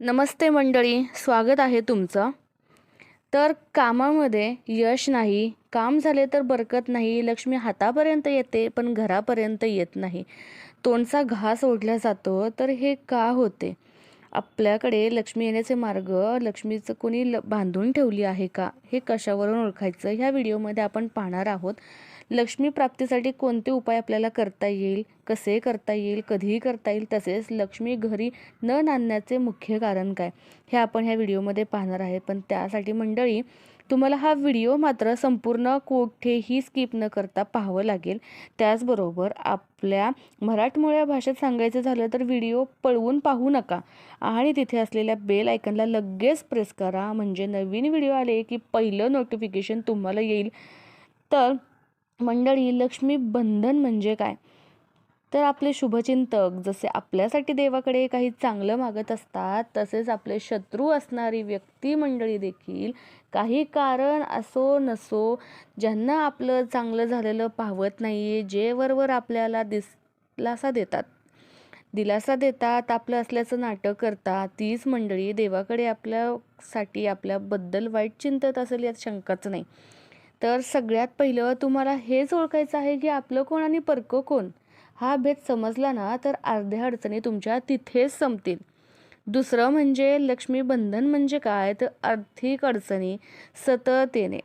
नमस्ते मंडळी स्वागत आहे तुमचं. तर कामामध्ये यश नाही काम झाले तर बरकत नाही लक्ष्मी हातापर्यंत येते पण घरापर्यंत येत नाही. तोंडचा घास ओढला जातो तर हे का होते? आपल्याकडे लक्ष्मी येण्याचे मार्ग लक्ष्मीचं कोणी ल बांधून ठेवली आहे का? हे कशावरून ओळखायचं? ह्या व्हिडिओमध्ये आपण पाहणार आहोत. लक्ष्मी प्राप्तीसाठी कोणते उपाय आपल्याला करता येईल? कसे करता येईल? कधीही करता येईल. तसेच लक्ष्मी घरी न नांदण्याचे मुख्य कारण काय? हे आपण ह्या व्हिडिओमध्ये पाहणार आहे. पण त्यासाठी मंडळी तुम्हाला हा व्हिडिओ मात्र संपूर्ण कुठेही स्किप न करता पाहावं लागेल. त्याचबरोबर आपल्या मराठमोळ्या भाषेत सांगायचं झालं तर व्हिडिओ पळवून पाहू नका. आणि तिथे असलेल्या बेल आयकनला लगेच प्रेस करा. म्हणजे नवीन व्हिडिओ आले की पहिलं नोटिफिकेशन तुम्हाला येईल. तर मंडळी लक्ष्मी बंधन म्हणजे काय? तर आपले शुभचिंतक जसे आपल्यासाठी देवाकडे काही चांगलं मागत असतात तसेच आपले शत्रू असणारी व्यक्ती मंडळी देखील काही कारण असो नसो ज्यांना आपलं चांगलं झालेलं पाहवत नाही आहे जे वरवर आपल्याला दिलासा देतात. दिलासा देतात आपलं असल्याचं नाटक करतात तीच मंडळी देवाकडे आपल्यासाठी आपल्याबद्दल वाईट चिंतत असेल यात शंकाच नाही. तर सगळ्यात पहिलं तुम्हाला हेच ओळखायचं आहे की आपलं कोण आणि परकं कोण? हा भेद समजला ना तर अर्ध्या अडचणी तुमच्या तिथेच संपतील. दुसरं म्हणजे लक्ष्मीबंधन म्हणजे काय? तर आर्थिक अडचणी सतत येणे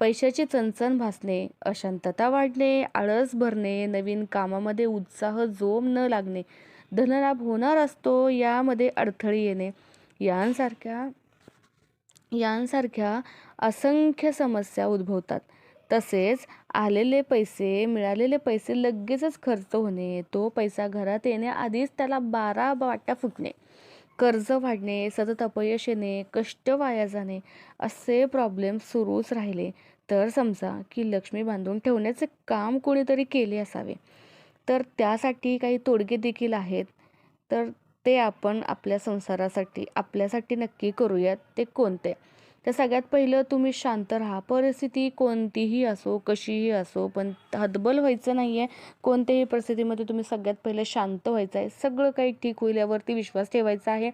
पैशाची चणचण भासणे अशांतता वाढणे आळस भरणे नवीन कामामध्ये उत्साह जोम न लागणे धनलाभ होणार असतो यामध्ये अडथळे येणे यांसारख्या यांसारख्या असंख्य समस्या उद्भवतात. तसेच आलेले पैसे मिळालेले पैसे लगेचच खर्च होणे तो पैसा घरात येण्याआधीच त्याला बारा वाट्या फुटणे कर्ज वाढणे सतत अपयश येणे कष्ट वाया जाणे असे प्रॉब्लेम सुरूच राहिले. तर समजा की लक्ष्मी बांधून ठेवण्याचे काम कोणीतरी केले असावे. तर त्यासाठी काही तोडगे देखील आहेत. तर ते आपण आपल्या संसारासाठी आपल्यासाठी नक्की करूयात ते कोणते? तर सगळ्यात पहिलं तुम्ही शांत राहा. परिस्थिती कोणतीही असो कशीही असो पण हतबल व्हायचं नाही आहे कोणत्याही परिस्थितीमध्ये तुम्ही सगळ्यात पहिलं शांत व्हायचं आहे. सगळं काही ठीक होईल यावरती विश्वास ठेवायचा आहे.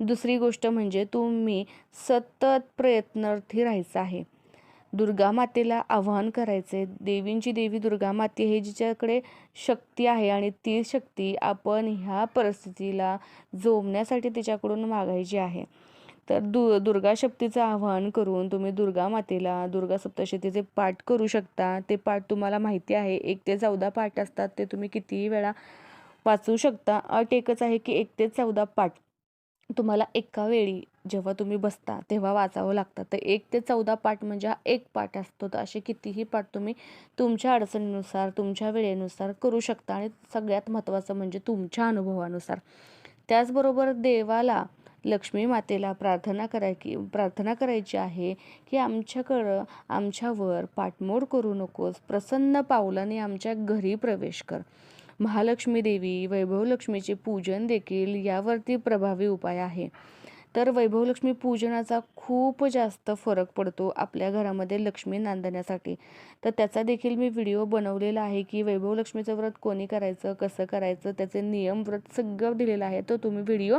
दुसरी गोष्ट म्हणजे तुम्ही सतत प्रयत्नार्थी राहायचं आहे. दुर्गा मातेला आवाहन करायचे देवींची देवी दुर्गा माते हे जिच्याकडे शक्ती आहे आणि ती शक्ती आपण ह्या परिस्थितीला जोमण्यासाठी तिच्याकडून मागायची आहे. तर दु दुर्गा शक्तीचं आवाहन करून तुम्ही दुर्गा मातेला दुर्गा सप्तशतीचे पाठ करू शकता. ते पाठ तुम्हाला माहिती आहे. एक ते चौदा पाठ असतात. ते तुम्ही कितीही वेळा वाचू शकता. अट एकच आहे की एक ते चौदा पाठ तुम्हाला एका वेळी जेव्हा तुम्ही बसता तेव्हा वाचावं लागतं. तर एक ते चौदा पाठ म्हणजे हा एक पाठ असतो. तर असे कितीही पाठ तुम्ही तुमच्या अडचणीनुसार तुमच्या वेळेनुसार करू शकता. आणि सगळ्यात महत्त्वाचं म्हणजे तुमच्या अनुभवानुसार. त्याचबरोबर देवाला लक्ष्मी मातेला प्रार्थना करायची प्रार्थना करायची आहे की आमच्याकडं आमच्यावर पाठमोड करू नकोस. प्रसन्न पावलाने आमच्या घरी प्रवेश कर. महालक्ष्मी देवी वैभवलक्ष्मीचे पूजन देखील यावरती प्रभावी उपाय आहे. तर वैभवलक्ष्मी पूजनाचा खूप जास्त फरक पडतो आपल्या घरामध्ये लक्ष्मी नांदण्यासाठी. तर त्याचा देखील मी व्हिडिओ बनवलेला आहे की वैभवलक्ष्मीचं व्रत कोणी करायचं कसं करायचं त्याचे नियम व्रत सगळं दिलेलं आहे. तर तुम्ही व्हिडिओ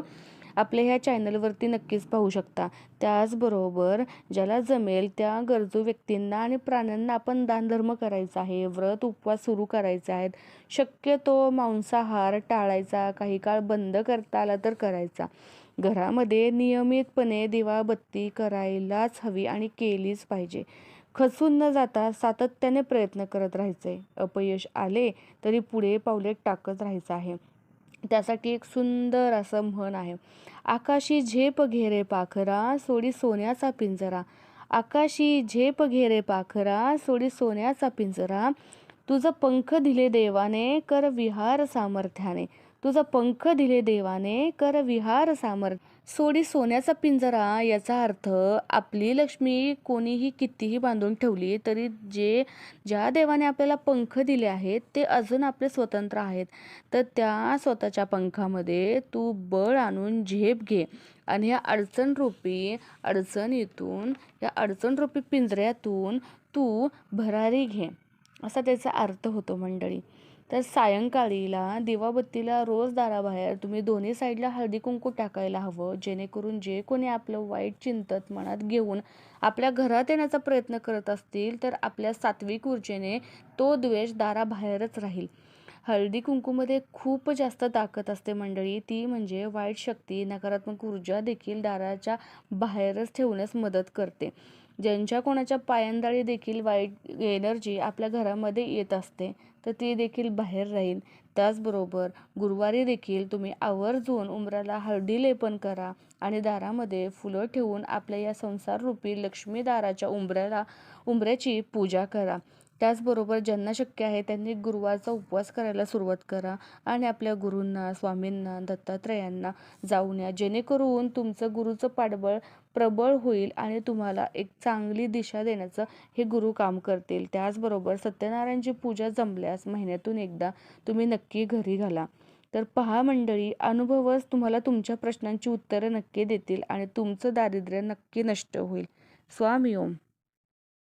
आपल्या ह्या चॅनलवरती नक्कीच पाहू शकता. त्याचबरोबर ज्याला जमेल त्या गरजू व्यक्तींना आणि प्राण्यांना आपण दानधर्म करायचा आहे व्रत उपवास सुरू करायचे आहेत. शक्यतो मांसाहार टाळायचा काही काळ बंद करता आला तर करायचा. घरामध्ये नियमितपणे दिवाबत्ती करायलाच हवी आणि केलीच पाहिजे. खचून न जाता सातत्याने प्रयत्न करत राहायचे. अपयश आले तरी पुढे पावले टाकत राहायचं आहे. त्यासाठी एक सुंदर असं म्हण आहे. आकाशी झेप घेरे पाखरा सोडी सोन्याचा पिंजरा. आकाशी झेप घेरे पाखरा सोडी सोन्याचा पिंजरा. तुझं पंख दिले देवाने कर विहार सामर्थ्याने. तुझं पंख दिले देवाने कर विहार सामर सोडी सोन्याचा पिंजरा याचा अर्थ आपली लक्ष्मी कोणीही कितीही बांधून ठेवली तरी जे ज्या देवाने आपल्याला पंख दिले आहेत ते अजून आपले स्वतंत्र आहेत. तर त्या स्वतःच्या पंखामध्ये तू बळ आणून झेप घे आणि ह्या अडचणरूपी अडचणीतून या अडचणरूपी पिंजऱ्यातून तू भरारी घे. असा त्याचा अर्थ होतो मंडळी. तर सायंकाळीला दिवाबत्तीला रोज दाराबाहेर तुम्ही दोन्ही साईडला हळदी कुंकू टाकायला हवं जेणेकरून जे कोणी आपलं वाईट चिंतत मनात घेऊन आपल्या घरात येण्याचा प्रयत्न करत असतील तर आपल्या सात्विक ऊर्जेने तो द्वेष दाराबाहेरच राहील. हळदी कुंकूमध्ये खूप जास्त ताकद असते मंडळी. ती म्हणजे वाईट शक्ती नकारात्मक ऊर्जा देखील दाराच्या बाहेरच ठेवण्यास मदत करते. ज्यांच्या कोणाच्या पायंदाळी देखील वाईट एनर्जी आपल्या घरामध्ये येत असते तर ती देखील बाहेर राहील. त्याचबरोबर गुरुवारी देखील तुम्ही आवर्जून उमराला हळदी लेपन करा आणि दारामध्ये फुलं ठेवून आपल्या या संसाररूपी लक्ष्मी दाराच्या उंबऱ्याला उंबऱ्याची पूजा करा. त्याचबरोबर ज्यांना शक्य आहे त्यांनी गुरुवारचा उपवास करायला सुरुवात करा आणि आपल्या गुरूंना स्वामींना दत्तात्रयांना जाऊन या. जेणेकरून तुमचं गुरुचं पाठबळ प्रबळ होईल आणि तुम्हाला एक चांगली दिशा देण्याचं हे गुरु काम करतील. त्याचबरोबर सत्यनारायणची पूजा जमल्यास महिन्यातून एकदा तुम्ही नक्की घरी घाला. तर पहा मंडळी अनुभवच तुम्हाला तुमच्या प्रश्नांची उत्तरं नक्की देतील आणि तुमचं दारिद्र्य नक्की नष्ट होईल. स्वामी ओम.